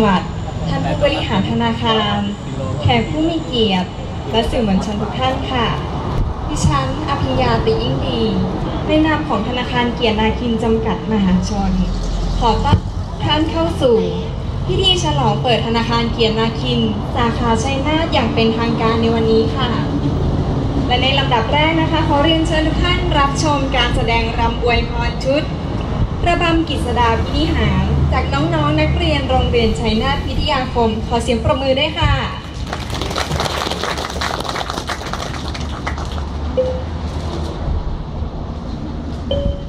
จังหวัดท่านผู้บริหารธนาคาร แขกผู้มีเกียรติ และสื่อมวลชนทุกท่านค่ะ ดิฉันอภิญญาติยิ่งดี ในนามของธนาคารเกียรตินาคินจำกัดมหาชน ขอต้อนรับท่านเข้าสู่ พิธีฉลองเปิดธนาคารเกียรตินาคิน สาขาชัยนาทอย่างเป็นทางการในวันนี้ค่ะ และในลำดับแรกนะคะ ขอเรียนเชิญทุกท่านรับชมการแสดงรำอวยพรชุด ระบำกิษดาพินิหาร จากน้องๆนนักเรียนโรงเรียนชัยนาทวิทยาคม ขอเสียงปรบมือได้ค่ะ Thank